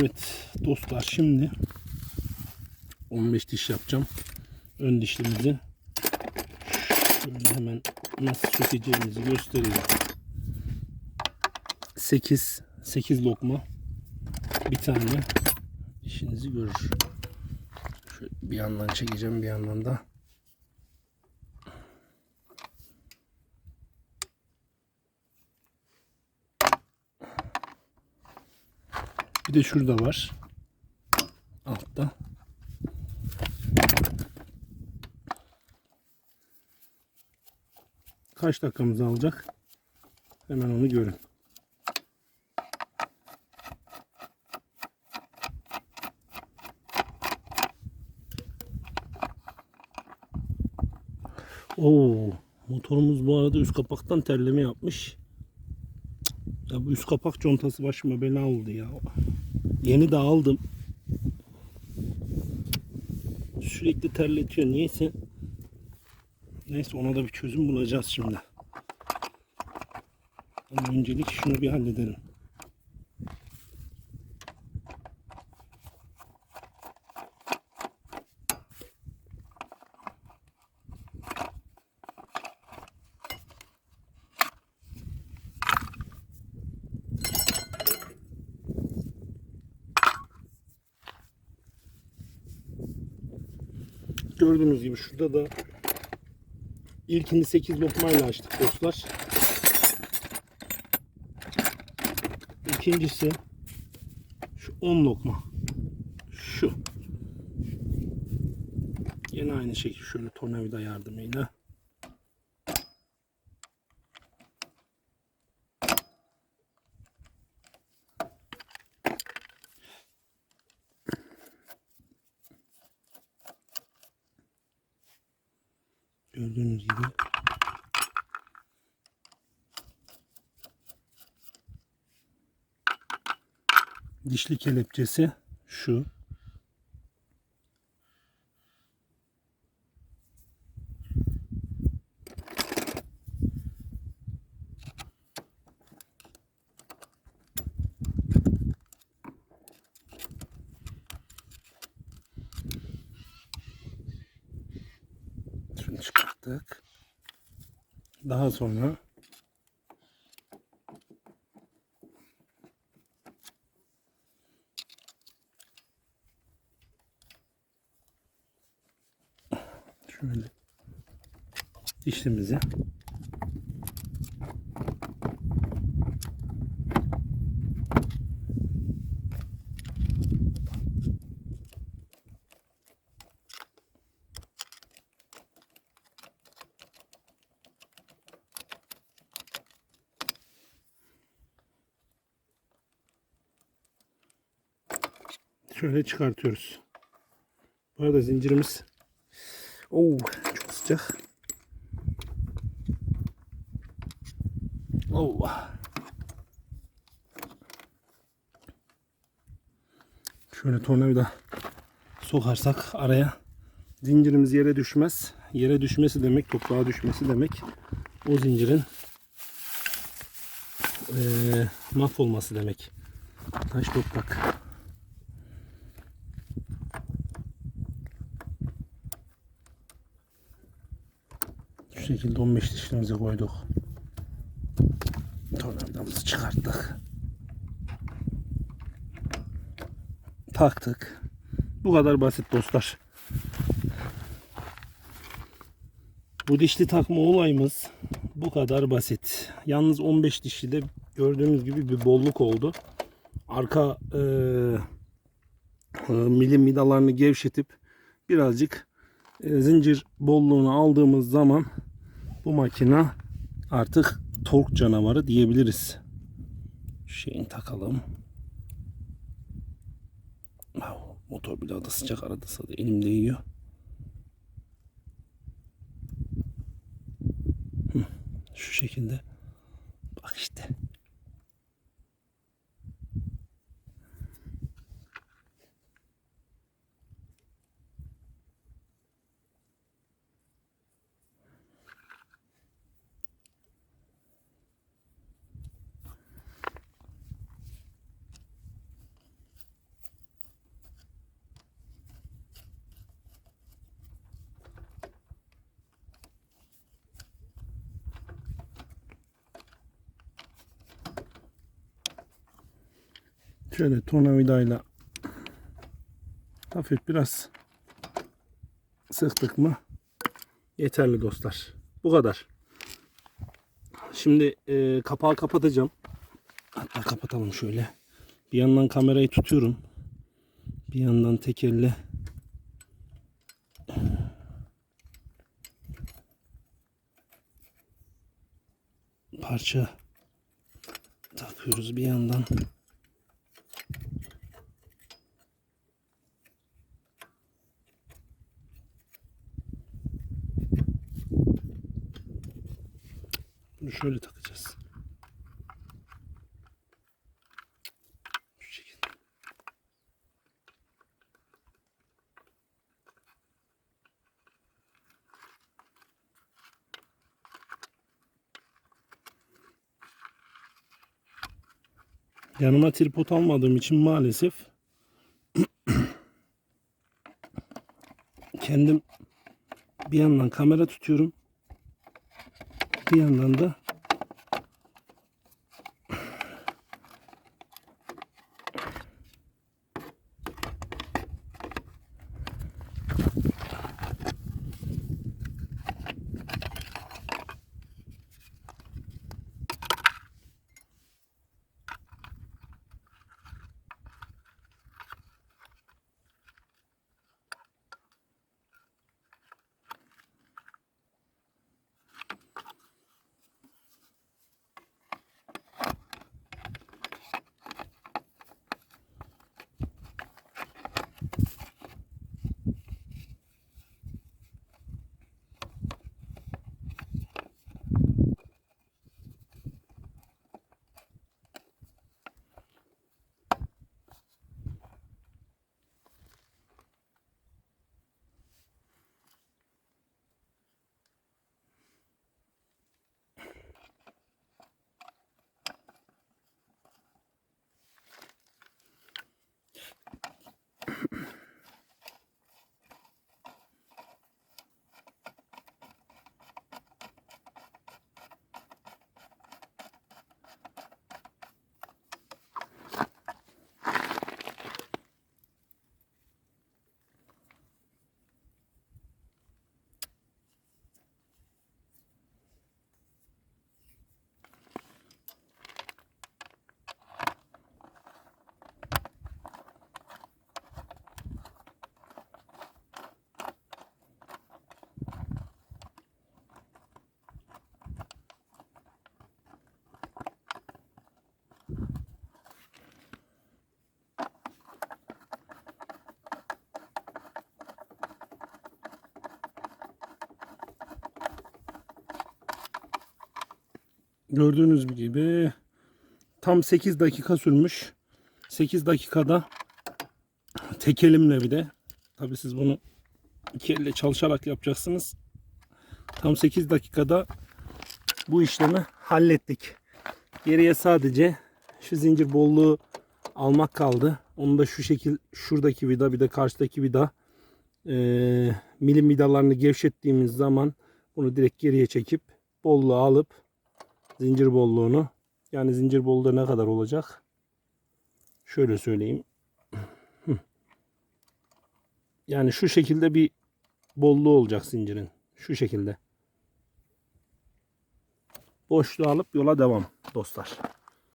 Evet dostlar şimdi 15 diş yapacağım. Ön şöyle hemen nasıl sökeceğimizi göstereyim. 8 8 lokma bir tane işinizi görür. Şöyle bir yandan çekeceğim bir yandan da Bir de şurada var. Altta. Kaç dakikamızı alacak? Hemen onu görün. Oo, motorumuz bu arada üst kapaktan terleme yapmış. Ya bu üst kapak contası başıma bela oldu ya. Yeni de aldım. Sürekli terletiyor. Niyeyse. Neyse ona da bir çözüm bulacağız şimdi. Ama öncelik şunu bir halledelim. Gördüğünüz gibi şurada da ilkini 8 lokmayla açtık dostlar. İkincisi şu 10 lokma. Şu. Yine aynı şekilde şöyle tornavida yardımıyla. Gördüğünüz gibi. Dişli kelepçesi şu. Çıkarttık. Daha sonra şöyle dişlimizi şöyle çıkartıyoruz. Bu arada zincirimiz Oo, çok sıcak. Oo. Şöyle tornavida sokarsak araya zincirimiz yere düşmez. Yere düşmesi demek toprağa düşmesi demek. O zincirin eee mahvolması demek. Taş toprak. Şekilde 15 dişimizi koyduk. Tornavidamızı çıkarttık. Taktık. Bu kadar basit dostlar. Bu dişli takma olayımız bu kadar basit. Yalnız 15 dişli de gördüğünüz gibi bir bolluk oldu. Arka e, e, milim vidalarını gevşetip birazcık e, zincir bolluğunu aldığımız zaman bu makina artık tork canavarı diyebiliriz. Şu Şeyini takalım. Motor bile da sıcak arada sırada elimde yiyor. Hı, Şu şekilde. Şöyle tornavidayla hafif biraz sıktık mı yeterli dostlar. Bu kadar. Şimdi e, kapağı kapatacağım. Hatta kapatalım şöyle. Bir yandan kamerayı tutuyorum. Bir yandan tek elle parça takıyoruz bir yandan. Şöyle takacağız. Yanıma tripod almadığım için maalesef kendim bir yandan kamera tutuyorum. Bir yandan da gördüğünüz gibi tam 8 dakika sürmüş. 8 dakikada tek elimle bir de tabi siz bunu iki elle çalışarak yapacaksınız. Tam 8 dakikada bu işlemi hallettik. Geriye sadece şu zincir bolluğu almak kaldı. Onu da şu şekil şuradaki vida bir de karşıdaki vida eee, milim vidalarını gevşettiğimiz zaman bunu direkt geriye çekip bolluğu alıp zincir bolluğunu yani zincir bolluğu da ne kadar olacak? Şöyle söyleyeyim. Yani şu şekilde bir bolluğu olacak zincirin. Şu şekilde. Boşluğu alıp yola devam dostlar.